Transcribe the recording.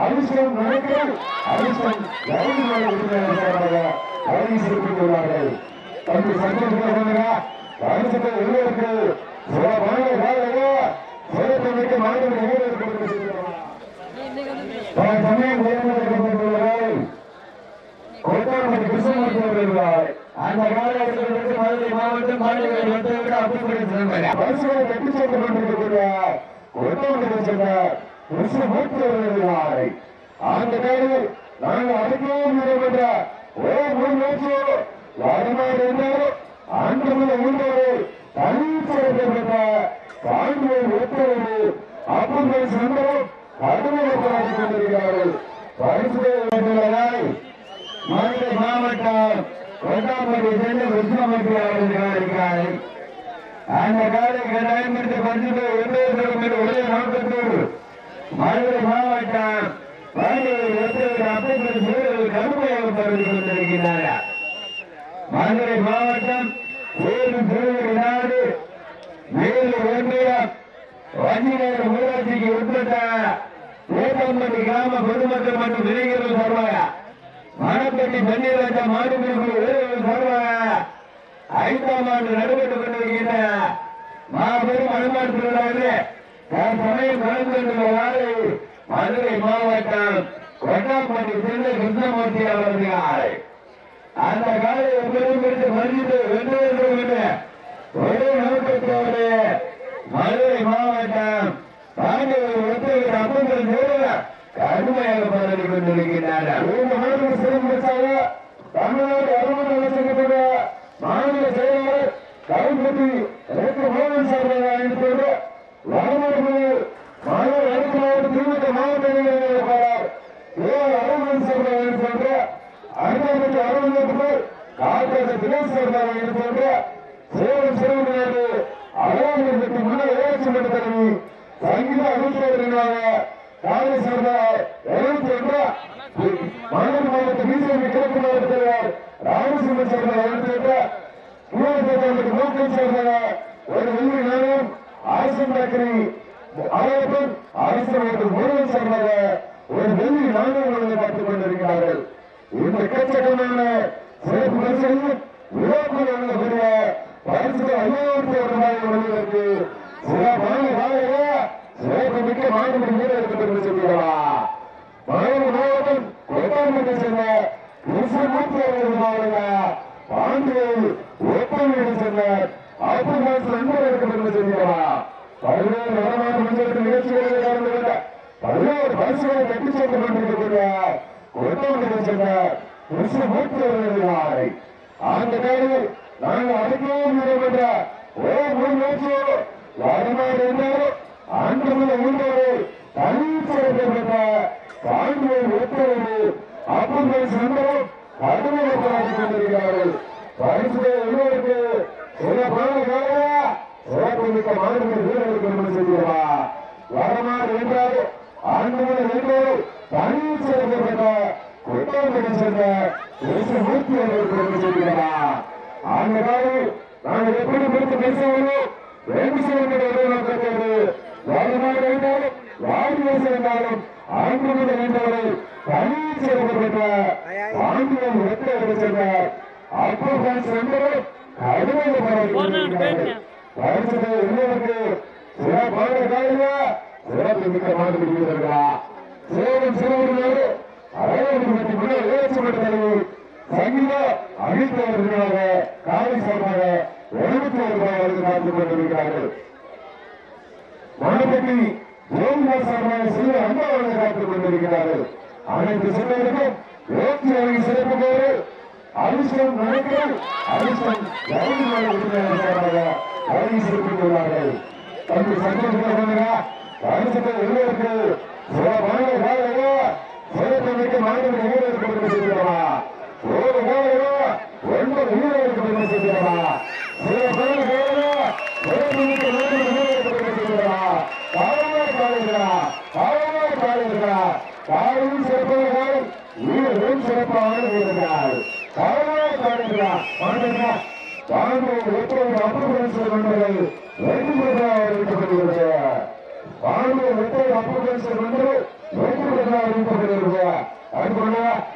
அதிர்ஷ்டம் நினைக்கிறேன் அதிர்ஷ்டம் சிறப்பித்துள்ளார்கள் தம்பி சந்தோஷமாக அரசுக்கு எல்லோருக்கு சில மாநில சிறப்பு மாநில பல சமயம் நியமனப்படுத்தப்பட்டுள்ளார்கள் கோட்டாமணி கிருஷ்ணமூர்த்தி அவர்கள் அந்த மாவட்டம் மாநிலங்கள் வந்து விட அப்படி பரிசுகளை கட்டி சேர்த்து கொண்டிருக்கக்கூடிய கோட்டாமணி சேர்ந்த கிருஷ்ணமூர்த்தி அவர்கள் அந்த காலையில் நாங்கள் அதுக்கே நிறைவேற்ற ஒரே மூணு இருந்தாலும் முதல் தனி கடுமையாக கொண்டிருக்கிறார்கள் வேண்டுவதாய் மதுரை மாவட்டம் கொட்டாம்பட்டி சேர்ந்த விஷ்ணுமூர்த்தி அவர்கள் இருக்கிறார்கள் அந்த காலை கட்டாயப்படுத்த பரிசுகளை எல்லோருக்கும் கிலோமீட்டர் ஒரே நோக்கத்தோடு மதுரை மாவட்டம் மதுரை மாவட்டம் சேலம் திருவள்ளூர் நாடு வேலூர் ஒன்றியம் வஞ்சிநகர் ஊராட்சிக்கு உட்பட்ட வேப்பம்பட்டி கிராம பொதுமக்கள் மற்றும் இளைஞர்கள் சார்பாக மணப்பட்டி பன்னீராஜா மாடுபிடிப்பு வீரர்கள் சார்பாக ஐந்தாம் ஆண்டு நடைபெற்றுக் கொண்டிருக்கின்ற மாபெரும் அனுமான் திருவிழாவிலே தற்சமயம் கலந்து கொண்டுள்ளவாறு மதுரை மாவட்டம் கொட்டாம்பட்டி சேர்ந்த கிருஷ்ணமூர்த்தி அவர்கள் அந்த காலை எப்படியும் பிடித்து மன்னித்து வென்று வென்று வென்று ஒரே நோக்கத்தோடு மதுரை மாவட்டம் பாண்டியர் ஒத்துழைப்பு அப்பங்கள் சேர கடுமையாக போராடி கொண்டிருக்கின்றனர் மாநில சிறப்பாக தமிழ்நாடு அலுவலக அமைச்சகத்துடைய மாநில செயலாளர் கருப்பட்டி ரேக்கு மோகன் சார்பாக அழைத்தோடு வடமாடு மாநில அடுத்த மாவட்ட திமுக மாவட்ட இளைஞர் ஏ அருமன் சார்பாக அழைத்தோடு அருமைப்பட்ட அலுவலகத்துக்கு காப்பீடு தினேஷ் சார்பாக அழைத்தோடு சேலம் சிறுவனாடு அலுவலகத்துக்கு முன்னாள் ஊராட்சி மன்ற தலைவி சங்கீத அமைச்சராக காங்கிரஸ் சார்பாக எழுபத்தி ஒன்று மதுரை மாவட்ட பிஜேபி கிழக்கு மாவட்ட தலைவர் ராமசிம்மன் சார்பாக எழுபத்தி ஒன்று நோக்கம் சார்பாக ஒரு வெள்ளி நாணயம் அரசு பேக்கரி அழகப்பன் அரசு மற்றும் முருகன் சார்பாக ஒரு வெள்ளி நாணயம் பார்த்துக் கொண்டிருக்கிறார்கள். இந்த எக்கச்சக்கமான சிறப்பு பரிசுகளும் விழாக்கள் வழங்கக்கூடிய பரிசுகள் ஐயாயிரத்தி ஒரு ரூபாய் வழங்குவதற்கு சிறப்பான சிறப்பு வீரர்கள் என்று மதுரை மாவட்டம் கொட்டாம்பட்டை சேர்ந்த கிருஷ்ணமூர்த்தி அவர்கள் மாவட்ட பாண்டியை ஒப்பந்தம் சேர்ந்த ஆப்பிரிக்காஸ் நண்பர்களுக்கு என்று சொல்கிறா பல்வேறு வடமாநில மஞ்சள் நிகழ்ச்சிகளில் கலந்து கொண்ட பல்வேறு பரிசுகளை கட்டிச் சேர்த்து கொண்டிருக்கக்கூடிய கொட்டாம்பட்டை சேர்ந்த கிருஷ்ணமூர்த்தி அவர்கள் அந்த காலையில் நாங்கள் அதுக்கே நிறைவேற்ற ஒரே மூணு நேற்று யாருமாக இருந்தாலும் ஆண்டு முதல் தனி சிறப்பு பெற்ற பாண்டியை ஒத்தரோடு அப்பங்கள் கடுமையாக கொண்டிருக்கிறார்கள். பரிசுகளை எல்லோருக்கு சிறப்பான காலையா? சிறப்பு மிக்க வீரர்களுக்கு என்று செய்கிறா வரமாறு என்றால் ஆண்டு முதல் தனி சிறப்பு பெற்ற சேர்ந்த கிருஷ்ணமூர்த்தி அவர்களுக்கு என்று செய்கிறா அந்த நாங்கள் எப்படி பிடித்து பேசுவோம்? ரெண்டு நோக்கத்தோடு வருமானம் இருந்தாலும் வாடி இருந்தாலும் ஆண்டு முதல் நின்றவரை தனி சிறப்பு பெற்ற ஆங்கிலம் ஒத்த சென்ற அப்போ பிரான்ஸ் கடுமையாக போராடி கொண்டிருக்கிறார்கள். சிறப்பான காலையா சிறப்பு மிக்க மாதிரி வீரர்களா சேலம் சிறுவர்களோடு அரையாண்டு முன்னாள் ஊராட்சி மன்ற தலைவர் சங்கீதா அழித்தவர்களாக காலை சார்பாக எழுபத்தி ஒரு ரூபாய் வரைக்கும் பார்த்துக் கொண்டிருக்கிறார்கள் மணப்பட்டி ஜோதிபால் சார்பாக சிறு அம்பாவளை காத்துக் கொண்டிருக்கிறார்கள். அனைத்து சிறுவர்களுக்கும் ஓகே அணி சிறப்பு கோரு அதிர்ஷ்டம் நினைக்கிறேன் அதிர்ஷ்டம் ரயில் உறுப்பினர் சார்பாக அணி சிறப்பித்துள்ளார்கள் தம்பி சந்தோஷமாக பரிசுகள் எல்லோருக்கு சிறப்பான வேலையா சிறப்பு மிக்க மாநில வீரருக்கு பெருமை செய்கிறவா ஒரு வேலையா ஒன்பது வீரருக்கு பெருமை செய்கிறவா வேலையா சிறப்பு மிக்க மாநில வீரருக்கு பெருமை செய்கிறவா காலமாக காலைகளா காலமாக பாடலும் சிறப்பாக சிறப்பான சிறப்பாக வீரரும் சிறப்பான வீரர்கள் பாண்டிய ஒப்புரவு ரெண்டு முறை அறிவிக்கப்படுகிறது பாரம்பரிய வெட்டை அப்புறம் வந்து ரெண்டு முறை அறிவிக்கப்படுகிறது அடுத்த